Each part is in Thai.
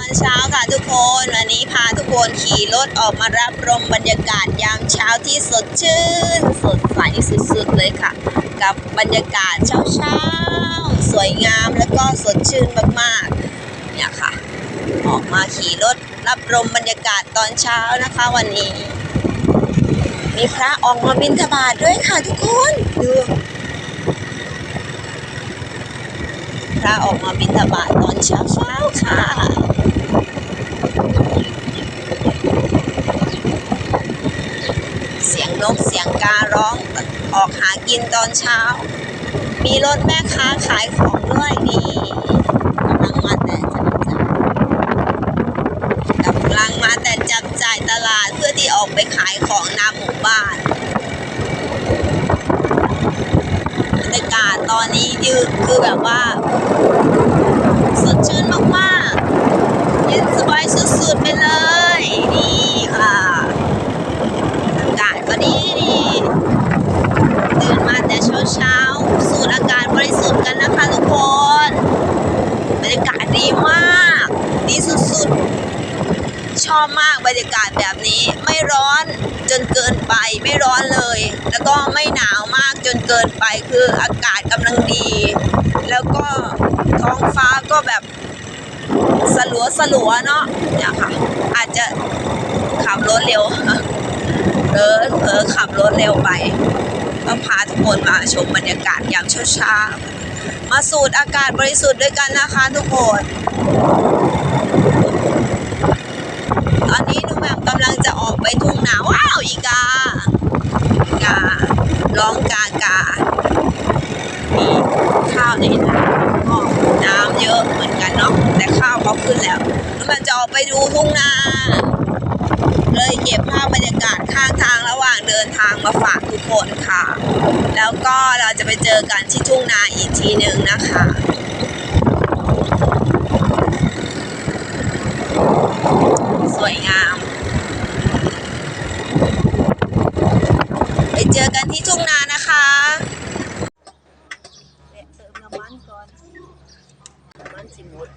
อนเช้าค่ะทุกคนวันนี้พาทุกคนขี่รถออกมารับลมบรรยากาศยามเช้าที่สดชื่น สดใสสุดๆเลยค่ะ กับบรรยากาศเช้าๆสวยงามแล้วก็สดชื่นมากๆเนี่ยค่ะ ออกมาขี่รถรับลมบรรยากาศตอนเช้านะคะวันนี้ มีพระออกมาบิณฑบาตด้วยค่ะทุกคนดู ระออกมาบิณฑบาตตอนเช้าเช้าๆค่ะเสียงนกเสียงการ้องออกหากินตอนเช้า มีรถแม่ค้าขายของด้วยนี่กำลังมาแต่จับจ่ายกำลังมาแต่จับจ่ายตลาดเพื่อที่ออกไปขายของหน้าหมู่บ้าน บรรยาศตอนนี้คือคือแบบว่า สดชื่นมากๆเย็นสบายสุดๆไปเลย นี่ค่ะอากาศก็ดีดีตื่นมาแต่เช้าๆสูดอากาศบริสุทธิ์กันนะคะทุกคนบรรยากาศดีมาก ดีสุดๆ ชอบมากบรรยากาศแบบนี้ไม่ร้อนจนเกินไปไม่ร้อนเลย แล้วก็ไม่หนาว เกินไปคืออากาศกำลังดี แล้วก็ท้องฟ้าก็แบบสลัวสลัวเนาะเนี่ยค่ะ อาจจะขับรถเร็วเออเออขับรถเร็วไปก็พาทุกคนมาชมบรรยากาศยามเช้าๆมาสูดอากาศบริสุทธิ์ด้วยกันนะคะทุกคนตอนนี้หนูแหม่มกำลังจะออกไปทุ่งนาว้าวอีกาอีการ้องกาาวในนาก็น้ำเยอะเหมือนกันเนาะแต่ข้าวเขาขึ้นแล้วหนูแหม่มจะออกไปดูทุ่งนาเลยเก็บภาพบรรยากาศข้างทางระหว่างเดินทางมาฝากทุกคนค่ะ แล้วก็เราจะไปเจอกันที่ทุ่งนาอีกทีหนึ่งนะคะสวยงาม ไปเจอกันที่ทุ่งนานะคะเติมน้ำมันก่อนน้ำมันสิหมด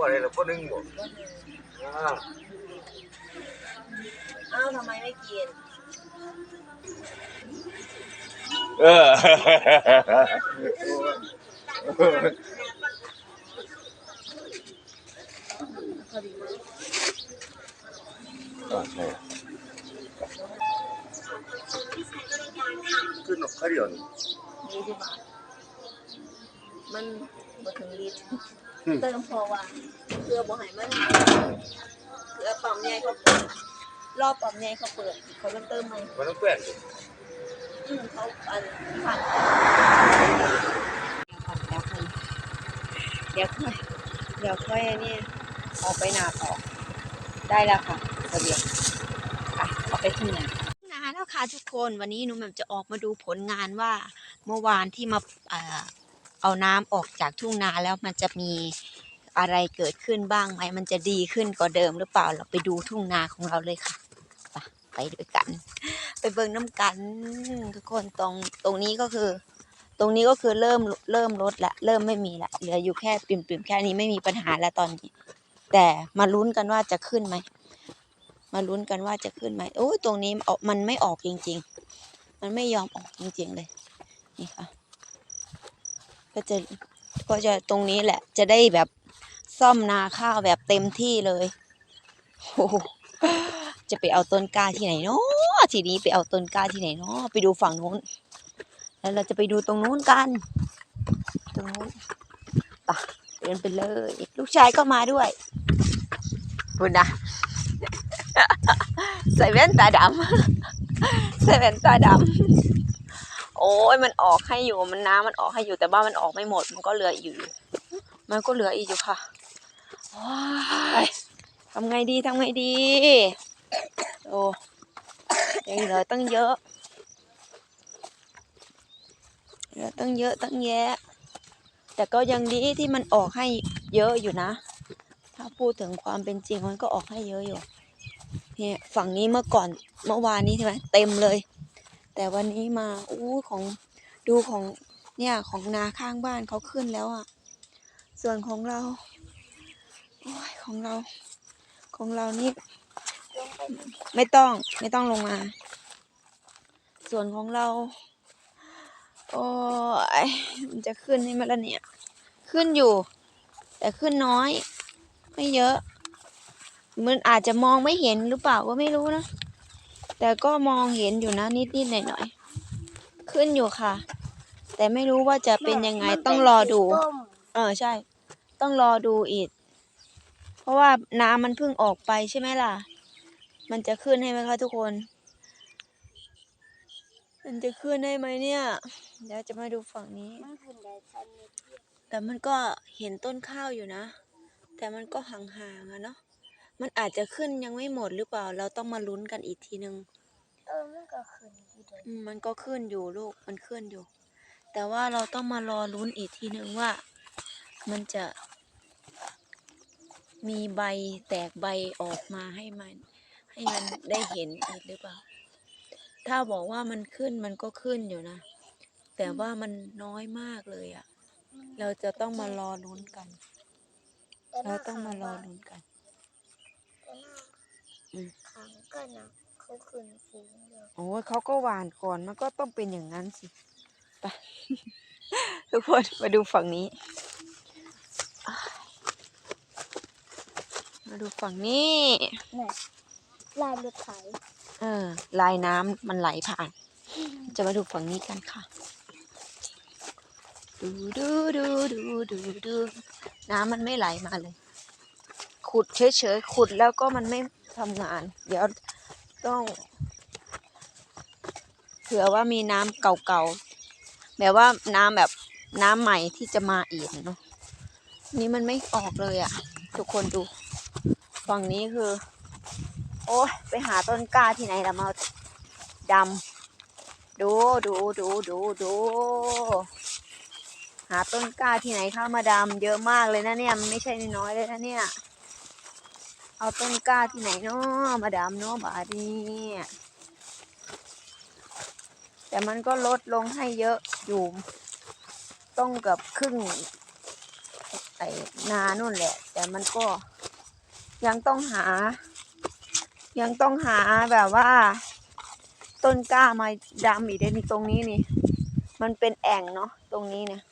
ดูว่าอะไรละคนหนึงบ่อ่าอ้าวทำไมไม่กินเออ อ่าใช่ขึ้นนกขาวเดียวนี่ยี่สิบบาทมันบ่ถึงลิตรอืม เติมพอว่าเพื่อบ่ให้มันเพื่อปั๊มใหญ่เขาเปิดรอบปั๊มใหญ่เขาเปิดเขาต้องเติมใหม่มันต้องแป้นอืมเขาอันผ่านเดี๋ยวค่อยเดี๋ยวค่อยนนี้ออกไปนาต่อได้แล้วค่ะระเบียบอะเอาไปที่ไหนนาแล้วค่ะทุกคนวันนี้หนูแหม่มจะออกมาดูผลงานว่าเมื่อวานที่มา เอาน้ำออกจากทุ่งนาแล้วมันจะมีอะไรเกิดขึ้นบ้างไหมมันจะดีขึ้นกว่าเดิมหรือเปล่าเราไปดูทุ่งนาของเราเลยค่ะไปด้วยกัน ไปเบิ่งน้ำกันทุกคนตรงตรงนี้ก็คือ ตรงนี้ก็คือเริ่มเริ่มลดละเริ่มไม่มีละเหลืออยู่แค่ปิ่มๆแค่นี้ไม่มีปัญหาแล้วตอนนี้ แต่มาลุ้นกันว่าจะขึ้นไหมมาลุ้นกันว่าจะขึ้นไหมโอ้ยตรงนี้ออกมันไม่ออกจริง ๆ มันไม่ยอมออกจริง ๆ เลยนี่ค่ะ ก็จะก็จะตรงนี้แหละ จะได้แบบซ่อมนาข้าวแบบเต็มที่เลยโอ้โหจะไปเอาต้นกล้าที่ไหนเนาะทีนี้ไปเอาต้นกล้าที่ไหนเนาะไปดูฝั่งนู้น แล้วเราจะไปดูตรงนู้นกัน ตรงนู้นปะเดินไปเลย ลูกชายก็มาด้วยคุณนะใส่แว่นตาดำใส่แว่นตาดำ โอ้ยมันออกให้อยู่มันน้ำมันออกให้อยู่แต่ว่ามันออกไม่หมด มันก็เหลืออยู่ มันก็เหลืออีกอยู่ค่ะว้ายทำไงดีทำไงดีโอ้ยังเหลือตั้งเยอะเหลือตั้งเยอะตั้งแยะ แต่ก็ยังดีที่มันออกให้เยอะอยู่นะ ถ้าพูดถึงความเป็นจริงมันก็ออกให้เยอะอยู่เนี่ยฝั่งนี้เมื่อก่อนเมื่อวานนี้ใช่ไหมเต็มเลย แต่วันนี้มาอู้ของดูของเนี่ยของนาข้างบ้านเขาขึ้นแล้วอะ ส่วนของเราโอ้ยของเราของเรานี่ไปไม่ต้องไม่ต้องลงมา ส่วนของเรา โอ้ยมันจะขึ้นให้มันละเนี่ย ขึ้นอยู่ แต่ขึ้นน้อย ไม่เยอะ มันอาจจะมองไม่เห็นหรือเปล่าก็ไม่รู้นะ แต่ก็มองเห็นอยู่นะนิดนิดๆหน่อยหน่อยๆขึ้นอยู่ค่ะ แต่ไม่รู้ว่าจะเป็นยังไงมันต้องรอดูสีส้มเออใช่ ต้องรอดูอีก เพราะว่าน้ำมันเพิ่งออกไปใช่ไหมล่ะ มันจะขึ้นให้ไหมคะทุกคน มันจะขึ้นได้ไหมเนี่ย เดี๋ยวจะมาดูฝั่งนี้มันขึ้นได้ทันนิดเดียวแต่มันก็เห็นต้นข้าวอยู่นะ แต่มันก็ห่างๆอะเนาะ มันอาจจะขึ้นยังไม่หมดหรือเปล่า เราต้องมาลุ้นกันอีกทีนึง เออมันก็ขึ้นอยู่เดียวอืมมันก็ขึ้นอยู่ลูก มันขึ้นอยู่ แต่ว่าเราต้องมารอลุ้นอีกทีหนึ่งว่า มันจะ มีใบแตกใบออกมาให้มัน ให้มันได้เห็นอีกหรือเปล่า ถ้าบอกว่ามันขึ้นมันก็ขึ้นอยู่นะ แต่ว่ามันน้อยมากเลยอะเราจะต้องมารอลุ้นกันแต่หเราน้าต้องมารอข้งบ้นลุ้นกันแต่หน้าอืม ข้างกันนะเขาขึ้นฟูงเดียวโอ้ยเขาก็หวานก่อนมันก็ต้องเป็นอย่างนั้นสิไป ทุกคนมาดูฝั่งนี้ มาดูฝั่งนี้ เนี่ยลายรถไถเออ ลายน้ำมันไหลผ่าน จะมาดูฝั่งนี้กันค่ะ ดูดูดูดูดูดูน้ำมันไม่ไหลมาเลย ขุดเฉยๆขุดแล้วก็มันไม่ ทำงาน เดี๋ยวต้องเผื่อว่ามีน้ำเก่าๆแบบว่าน้ำแบบน้ำใหม่ที่จะมาอีกเนาะนี่มันไม่ออกเลยอะ่ะทุกคนดู ฝั่งนี้คือ โอ้ยไปหาต้นกล้าที่ไหนละมาดำดูดูดูดูดูหาต้นกล้าที่ไหนเข้ามาดำเยอะมากเลยนะเนี่ยไม่ใช่น้อยเลยนะเนี่ย เอาต้นกล้าที่ไหนเนาะมาดำเนาะบาดนี้แต่มันก็ลดลงให้เยอะอยู่ต้องเกับครึ่งไอ้นานู่นแหละ แต่มันก็ยังต้องหา ยังต้องหาแบบว่า ต้นกล้ามาดำอีกเดยวนี่ตรงนี้นี่ มันเป็นแอ่งเนาะตรงนี้เนี่ย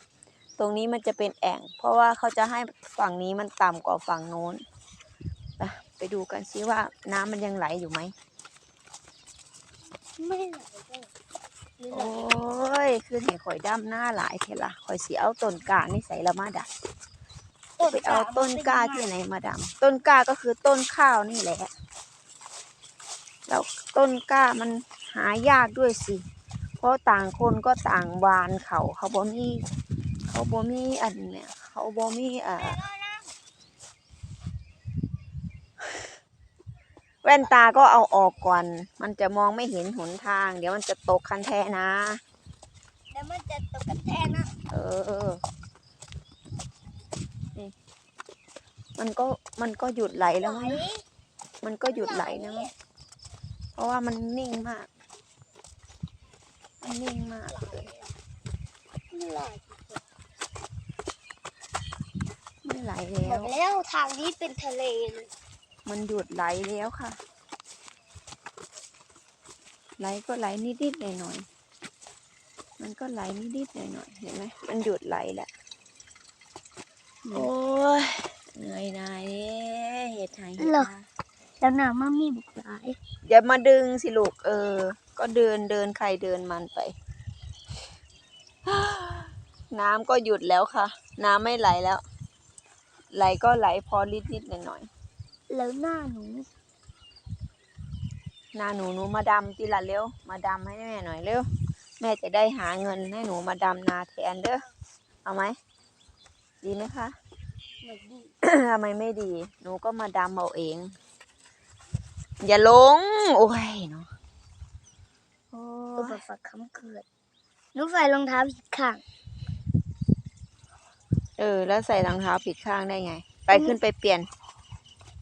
ตรงนี้มันจะเป็นแอ่ง เพราะว่าเขาจะให้ฝั่งนี้มันต่ำกว่าฝั่งโน้น ไปไปดูกันซิว่าน้ำมันยังไหลอยู่ไหม ไม่ไหลเลยหรือไหลโอ้ย คือเห็นข่อยดำหน้าหลายเทละข่อยสีเอาต้นกล้านี่ใส่ละมาดัดไปเอาต้นกล้าที่ไหนมาดำต้นกล้าก็คือต้นข้าวนี่แหละ แล้วต้นกล้ามันหายากด้วยสิ เพราะต่างคนก็ต่างหวานเขา เขาบ่มี เขาบ่มีอันเนี่ย เขาบ่มีอ่า แว่นตาก็เอาออกก่อน มันจะมองไม่เห็นหนทาง เดี๋ยวมันจะตกคันแท้นะแล้วมันจะตกกระแทกนะเออเออนี่มันก็มันก็หยุดไหลแล้วมั้งนะมันก็หยุดไหลแล้วมั้งเพราะว่ามันนิ่งมาก มันนิ่งมากเลยไม่ไหลไม่ไหลบแล้อวกแล้วทางนี้เป็นทะเลเลย มันหยุดไหลแล้วค่ะ ไหลก็ไหลนิดๆหน่อยๆมันก็ไหลนิดๆหน่อยๆเห็นไหมมันหยุดไหลแล้วโอ้ยเหนื่อยหนายเด้เหตุไหนเหตุนาแล้วน้ำมันมีบุกหลายอย่ามาดึงสิลูกเออ ก็เดินเดินใครเดินมันไป น้ำก็หยุดแล้วค่ะ น้ำไม่ไหลแล้ว ไหลก็ไหลพอลิดนิดๆหน่อยหน่อย แล้วหน้าหนูๆหน้าหนูหนูมาดำทีละเร็ว มาดำให้แม่หน่อยเร็ว แม่จะได้หาเงินให้หนูมาดำนาแทนเด้อ เอาไหม ดีไหมคะ ไม่ดีทำไมไม่ดี หนูก็มาดำเอาเอง อย่าลง โอ้ยเนาะโอ้อุปยสรรคคำเกิดหนูใส่รองเท้าผิดข้าง เออ แล้วใส่รองเท้าผิดข้างได้ไง ไปขึ้นไปเปลี่ยน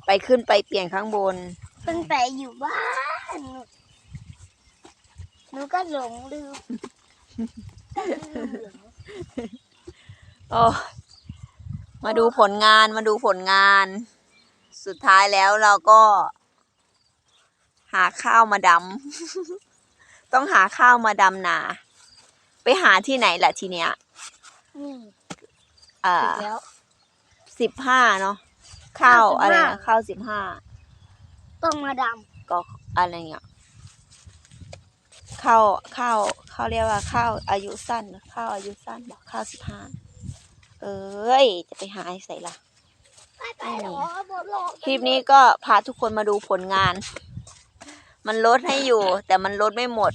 ไปขึ้นไปเปลี่ยนข้างบน เพิ่งไปอยู่บ้านหนูหนูก็หลงลืมก็ลืมหลงโอ้มาดูผลงานมาดูผลงาน สุดท้ายแล้วเราก็ หาข้าวมาดำ ต้องหาข้าวมาดำนา ไปหาที่ไหนล่ะทีเนี้ยนี่อ่าถูกแล้วสิบห้าเนาะ ข้าวข้าว15อะไรนะข้าวสิบห้าต้องมาดก็อะไรเงี้ยข้าวข้าวเขาเรียกว่าข้าวอายุสั้นข้าวอายุสั้นบอกข้าวสิบห้าเอ้ย จะไปหาไอ้ใส่ละำไปไปหรอบดหลอกคลิปนี้ก็พาทุกคนมาดูผลงาน มันลดให้อยู่ แต่มันลดไม่หมด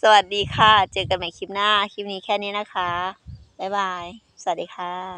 สวัสดีค่ะ เจอกันใหม่คลิปหน้า คลิปนี้แค่นี้นะคะ บ๊ายบาย สวัสดีค่ะ